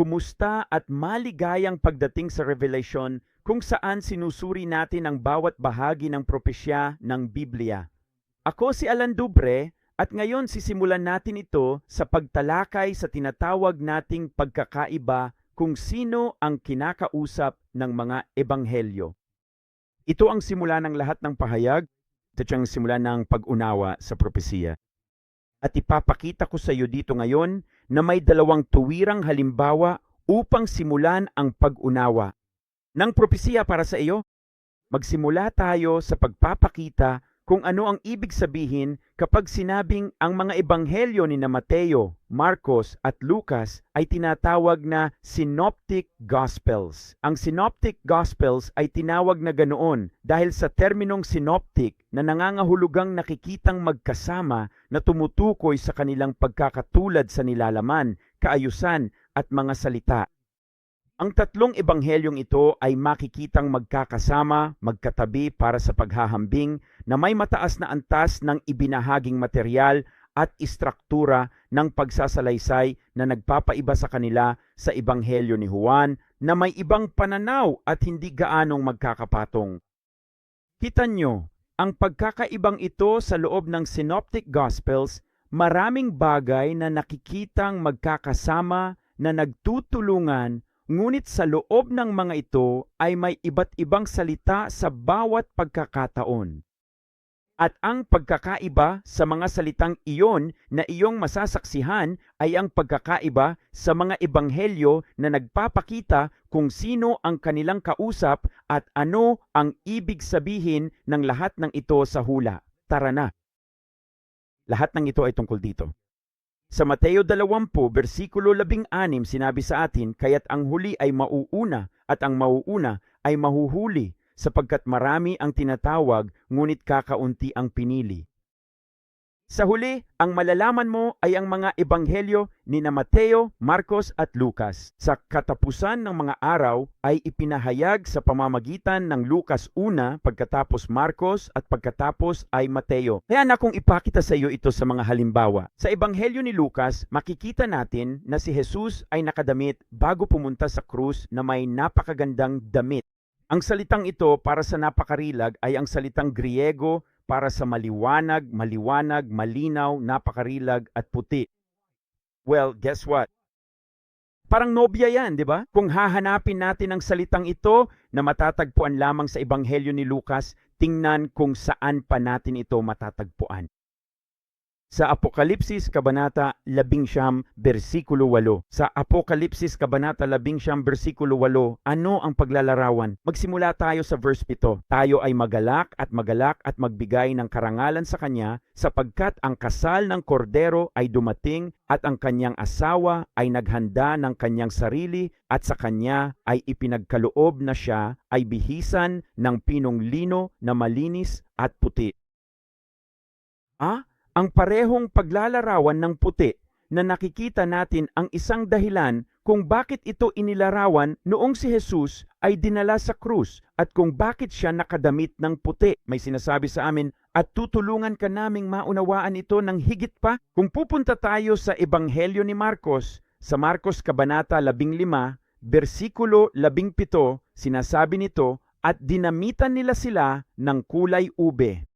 kumusta at maligayang pagdating sa Revelation kung saan sinusuri natin ang bawat bahagi ng propesya ng Biblia. Ako si Alan Dubre at ngayon sisimulan natin ito sa pagtalakay sa tinatawag nating pagkakaiba kung sino ang kinakausap ng mga ebanghelyo. Ito ang simula ng lahat ng pahayag, ito ang simula ng pag-unawa sa propesiya. At ipapakita ko sa iyo dito ngayon na may dalawang tuwirang halimbawa upang simulan ang pag-unawa. Ng propesiya para sa iyo, magsimula tayo sa pagpapakita kung ano ang ibig sabihin kapag sinabing ang mga ebanghelyo ni na Mateo, Marcos at Lucas ay tinatawag na Synoptic Gospels. Ang Synoptic Gospels ay tinawag na ganoon dahil sa terminong synoptic na nangangahulugang nakikitang magkasama na tumutukoy sa kanilang pagkakatulad sa nilalaman, kaayusan at mga salita. Ang tatlong ebanghelyong ito ay makikitang magkakasama, magkatabi para sa paghahambing na may mataas na antas ng ibinahaging material at istruktura ng pagsasalaysay na nagpapaiba sa kanila sa ebanghelyo ni Juan na may ibang pananaw at hindi gaanong magkakapatong. Kita nyo, ang pagkakaibang ito sa loob ng Synoptic Gospels, maraming bagay na nakikitang magkakasama na nagtutulungan Ngunit sa loob ng mga ito ay may iba't ibang salita sa bawat pagkakataon. At ang pagkakaiba sa mga salitang iyon na iyong masasaksihan ay ang pagkakaiba sa mga ebanghelyo na nagpapakita kung sino ang kanilang kausap at ano ang ibig sabihin ng lahat ng ito sa hula. Tara na! Lahat ng ito ay tungkol dito. Sa Mateo 20, versikulo 16, sinabi sa atin, kaya't ang huli ay mauuna at ang mauuna ay mahuhuli, sapagkat marami ang tinatawag, ngunit kakaunti ang pinili. Sa huli, ang malalaman mo ay ang mga ebanghelyo ni na Mateo, Marcos at Lucas. Sa katapusan ng mga araw ay ipinahayag sa pamamagitan ng Lucas una, pagkatapos Marcos at pagkatapos ay Mateo. Kaya na kung ipakita sa iyo ito sa mga halimbawa. Sa ebanghelyo ni Lucas, makikita natin na si Jesus ay nakadamit bago pumunta sa krus na may napakagandang damit. Ang salitang ito para sa napakarilag ay ang salitang Griego para sa maliwanag, maliwanag, malinaw, napakarilag at puti. Well, guess what? Parang nobya yan, di ba? Kung hahanapin natin ang salitang ito na matatagpuan lamang sa Ebanghelyo ni Lucas, tingnan kung saan pa natin ito matatagpuan sa Apokalipsis Kabanata 11, versikulo 8. Sa Apokalipsis Kabanata 11, versikulo 8, ano ang paglalarawan? Magsimula tayo sa verse 7. Tayo ay magalak at magalak at magbigay ng karangalan sa Kanya sapagkat ang kasal ng kordero ay dumating at ang kanyang asawa ay naghanda ng kanyang sarili at sa kanya ay ipinagkaloob na siya ay bihisan ng pinong lino na malinis at puti. Ah, ang parehong paglalarawan ng puti na nakikita natin ang isang dahilan kung bakit ito inilarawan noong si Jesus ay dinala sa krus at kung bakit siya nakadamit ng puti. May sinasabi sa amin at tutulungan ka naming maunawaan ito ng higit pa. Kung pupunta tayo sa Ebanghelyo ni Marcos, sa Marcos Kabanata 15, versikulo 17, sinasabi nito, at dinamitan nila sila ng kulay ube.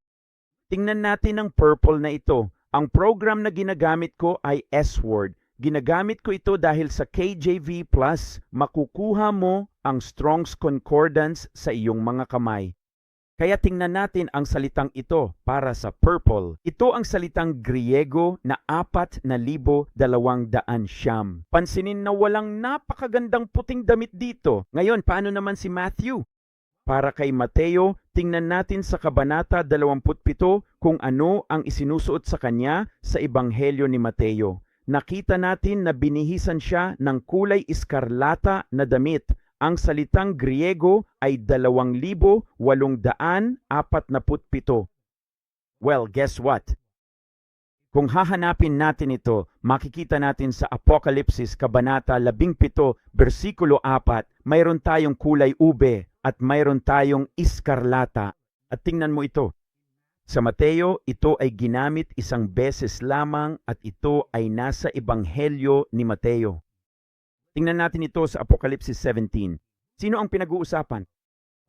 Tingnan natin ang purple na ito. Ang program na ginagamit ko ay S-Word. Ginagamit ko ito dahil sa KJV Plus, makukuha mo ang Strong's Concordance sa iyong mga kamay. Kaya tingnan natin ang salitang ito para sa purple. Ito ang salitang Griego na apat na libo dalawang daan siyam. Pansinin na walang napakagandang puting damit dito. Ngayon, paano naman si Matthew? Para kay Mateo, tingnan natin sa Kabanata 27 kung ano ang isinusuot sa kanya sa Ebanghelyo ni Mateo. Nakita natin na binihisan siya ng kulay iskarlata na damit. Ang salitang Griego ay 2,847. Well, guess what? Kung hahanapin natin ito, makikita natin sa Apokalipsis Kabanata 17, versikulo 4, mayroon tayong kulay ube at mayroon tayong iskarlata. At tingnan mo ito. Sa Mateo, ito ay ginamit isang beses lamang at ito ay nasa Ebanghelyo ni Mateo. Tingnan natin ito sa Apokalipsis 17. Sino ang pinag-uusapan?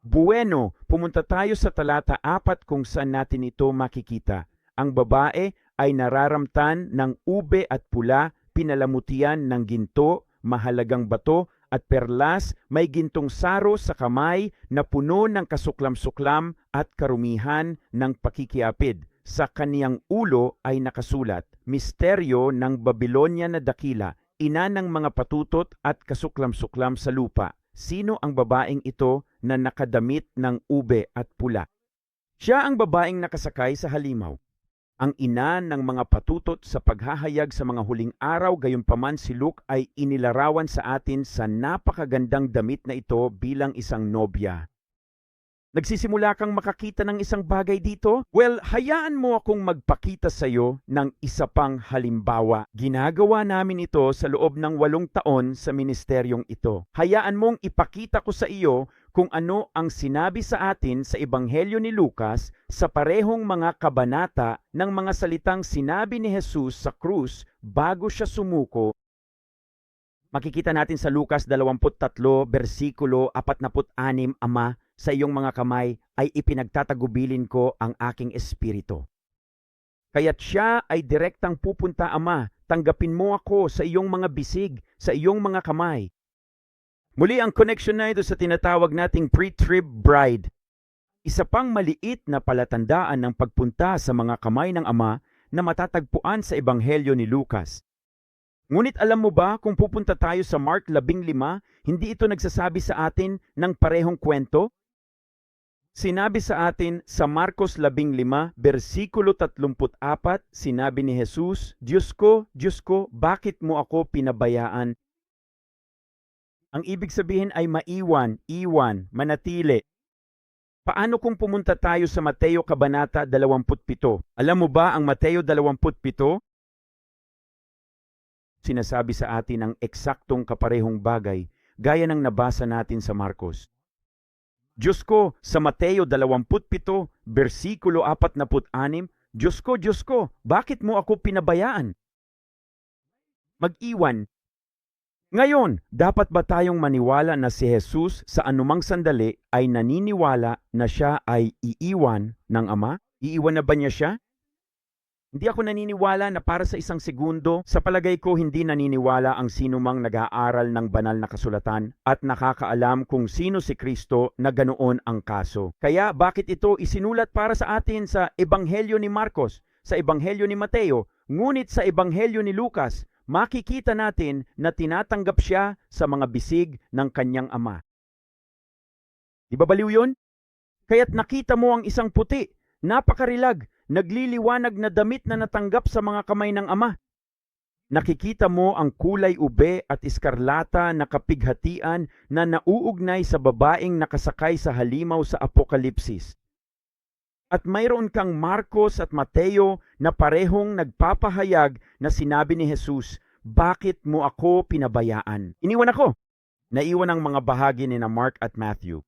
Bueno, pumunta tayo sa talata 4 kung saan natin ito makikita. Ang babae ay nararamtan ng ube at pula, pinalamutian ng ginto, mahalagang bato, at perlas, may gintong saro sa kamay na puno ng kasuklam-suklam at karumihan ng pakikiapid. Sa kaniyang ulo ay nakasulat, Misteryo ng Babilonya na dakila, ina ng mga patutot at kasuklam-suklam sa lupa. Sino ang babaeng ito na nakadamit ng ube at pula? Siya ang babaeng nakasakay sa halimaw. Ang ina ng mga patutot sa paghahayag sa mga huling araw gayunpaman si Luke ay inilarawan sa atin sa napakagandang damit na ito bilang isang nobya. Nagsisimula kang makakita ng isang bagay dito? Well, hayaan mo akong magpakita sa iyo ng isa pang halimbawa. Ginagawa namin ito sa loob ng walong taon sa ministeryong ito. Hayaan mong ipakita ko sa iyo kung ano ang sinabi sa atin sa Ebanghelyo ni Lucas sa parehong mga kabanata ng mga salitang sinabi ni Jesus sa krus bago siya sumuko. Makikita natin sa Lucas 23, versikulo 46, Ama, sa iyong mga kamay ay ipinagtatagubilin ko ang aking espiritu. Kaya't siya ay direktang pupunta, Ama, tanggapin mo ako sa iyong mga bisig, sa iyong mga kamay. Muli ang connection na ito sa tinatawag nating pre-trib bride. Isa pang maliit na palatandaan ng pagpunta sa mga kamay ng Ama na matatagpuan sa Ebanghelyo ni Lucas. Ngunit alam mo ba kung pupunta tayo sa Mark 15, hindi ito nagsasabi sa atin ng parehong kwento? Sinabi sa atin sa Marcos 15, versikulo 34, sinabi ni Jesus, Diyos ko, Diyos ko, bakit mo ako pinabayaan? Ang ibig sabihin ay maiwan, iwan, manatili. Paano kung pumunta tayo sa Mateo Kabanata 27? Alam mo ba ang Mateo 27? Sinasabi sa atin ang eksaktong kaparehong bagay gaya ng nabasa natin sa Marcos. Diyos ko, sa Mateo 27, versikulo 46, Diyos ko, Diyos ko, bakit mo ako pinabayaan? Mag-iwan. Ngayon, dapat ba tayong maniwala na si Jesus sa anumang sandali ay naniniwala na siya ay iiwan ng Ama? Iiwan na ba niya siya? Hindi ako naniniwala na para sa isang segundo, sa palagay ko hindi naniniwala ang sinumang nag-aaral ng banal na kasulatan at nakakaalam kung sino si Kristo na ganoon ang kaso. Kaya bakit ito isinulat para sa atin sa Ebanghelyo ni Marcos, sa Ebanghelyo ni Mateo, ngunit sa Ebanghelyo ni Lucas, makikita natin na tinatanggap siya sa mga bisig ng kanyang ama. Di ba baliw yun? Kaya't nakita mo ang isang puti, napakarilag, nagliliwanag na damit na natanggap sa mga kamay ng Ama. Nakikita mo ang kulay ube at iskarlata na kapighatian na nauugnay sa babaeng nakasakay sa halimaw sa Apokalipsis. At mayroon kang Marcos at Mateo na parehong nagpapahayag na sinabi ni Jesus, Bakit mo ako pinabayaan? Iniwan ako. Naiwan ang mga bahagi ni na Mark at Matthew.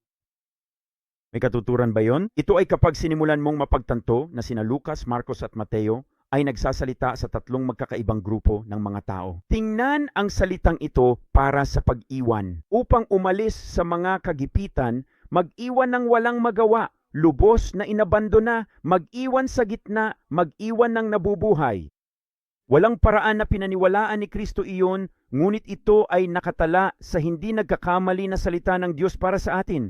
May katuturan ba yon? Ito ay kapag sinimulan mong mapagtanto na sina Lucas, Marcos at Mateo ay nagsasalita sa tatlong magkakaibang grupo ng mga tao. Tingnan ang salitang ito para sa pag-iwan. Upang umalis sa mga kagipitan, mag-iwan ng walang magawa, lubos na inabandona, mag-iwan sa gitna, mag-iwan ng nabubuhay. Walang paraan na pinaniwalaan ni Kristo iyon, ngunit ito ay nakatala sa hindi nagkakamali na salita ng Diyos para sa atin.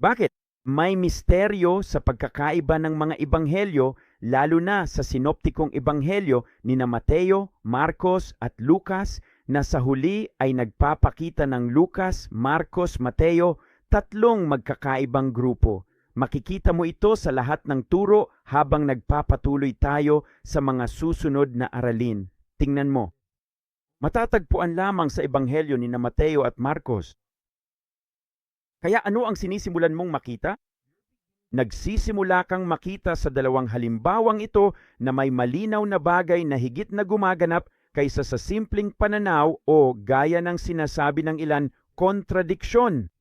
Bakit? May misteryo sa pagkakaiba ng mga ebanghelyo, lalo na sa sinoptikong ebanghelyo ni na Mateo, Marcos at Lucas na sa huli ay nagpapakita ng Lucas, Marcos, Mateo, tatlong magkakaibang grupo. Makikita mo ito sa lahat ng turo habang nagpapatuloy tayo sa mga susunod na aralin. Tingnan mo. Matatagpuan lamang sa ebanghelyo ni na Mateo at Marcos kaya ano ang sinisimulan mong makita? Nagsisimula kang makita sa dalawang halimbawang ito na may malinaw na bagay na higit na gumaganap kaysa sa simpleng pananaw o gaya ng sinasabi ng ilan, kontradiksyon.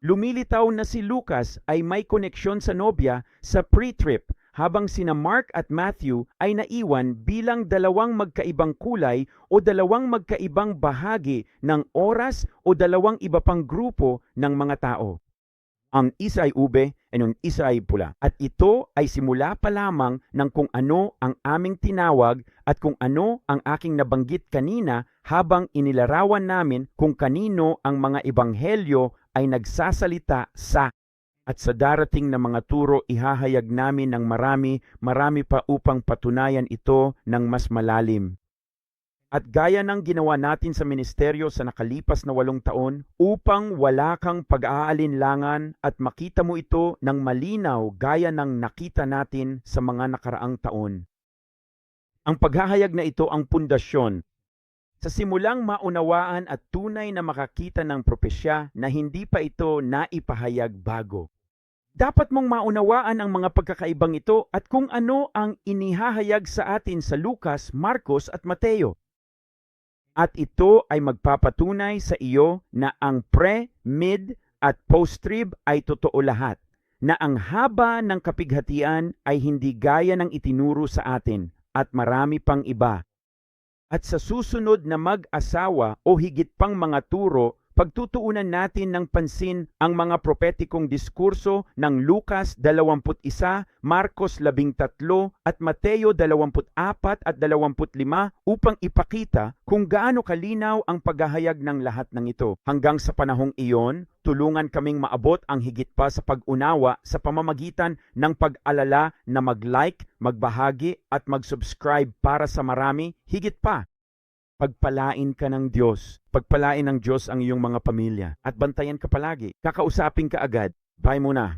Lumilitaw na si Lucas ay may koneksyon sa nobya sa pre-trip habang sina Mark at Matthew ay naiwan bilang dalawang magkaibang kulay o dalawang magkaibang bahagi ng oras o dalawang iba pang grupo ng mga tao. Ang isa ay ube at ang isa ay pula. At ito ay simula pa lamang ng kung ano ang aming tinawag at kung ano ang aking nabanggit kanina habang inilarawan namin kung kanino ang mga ebanghelyo ay nagsasalita sa at sa darating na mga turo ihahayag namin ng marami, marami pa upang patunayan ito ng mas malalim. At gaya ng ginawa natin sa ministeryo sa nakalipas na walong taon, upang wala kang pag-aalinlangan at makita mo ito ng malinaw gaya ng nakita natin sa mga nakaraang taon. Ang paghahayag na ito ang pundasyon sa simulang maunawaan at tunay na makakita ng propesya na hindi pa ito naipahayag bago. Dapat mong maunawaan ang mga pagkakaibang ito at kung ano ang inihahayag sa atin sa Lucas, Marcos at Mateo. At ito ay magpapatunay sa iyo na ang pre, mid at post-trib ay totoo lahat, na ang haba ng kapighatian ay hindi gaya ng itinuro sa atin at marami pang iba. At sa susunod na mag-asawa o higit pang mga turo, pagtutuunan natin ng pansin ang mga propetikong diskurso ng Lucas 21, Marcos 13 at Mateo 24 at 25 upang ipakita kung gaano kalinaw ang paghahayag ng lahat ng ito. Hanggang sa panahong iyon, tulungan kaming maabot ang higit pa sa pag-unawa sa pamamagitan ng pag-alala na mag-like, magbahagi at mag-subscribe para sa marami, higit pa pagpalain ka ng Diyos. Pagpalain ng Diyos ang iyong mga pamilya. At bantayan ka palagi. Kakausapin ka agad. Bye muna.